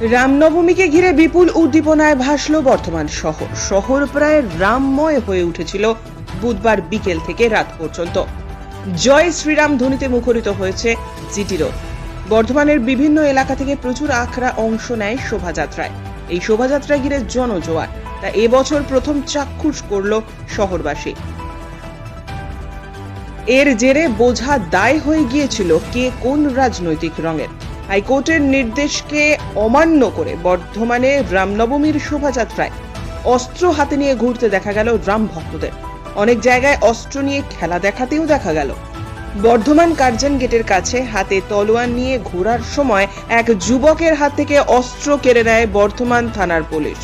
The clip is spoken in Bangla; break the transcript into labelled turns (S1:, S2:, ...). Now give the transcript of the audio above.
S1: রামনবমীকে ঘিরে বিপুল উদ্দীপনায় ভাসল বর্তমান শহর। শহর প্রায় রামময় হয়ে উঠেছিল বুধবার বিকেল থেকে রাত পর্যন্ত। জয় শ্রীরাম ধ্বনিতে মুখরিত হয়েছে জিটি রোড। বর্ধমানের বিভিন্ন এলাকা থেকে প্রচুর আখড়া অংশ নেয় শোভাযাত্রায়। এই শোভাযাত্রা ঘিরে জনজোয়ার। তা এবছর প্রথম চাক্ষুষ করল শহরবাসী। এর জেরে বোঝা দায় হয়ে গিয়েছিল কে কোন রাজনৈতিক রঙের। হাইকোর্টের নির্দেশকে অমান্য করে বর্ধমানে রামনবমীর শোভাযাত্রায় অস্ত্র হাতে নিয়ে ঘুরতে দেখা গেল রাম ভক্তদের। অনেক জায়গায় অস্ত্র নিয়ে খেলা দেখাতেও দেখা গেল। বর্ধমান কার্জন গেটের কাছে হাতে তলোয়ার নিয়ে ঘোরার সময় এক যুবকের হাত থেকে অস্ত্র কেড়ে নেয় বর্ধমান থানার পুলিশ।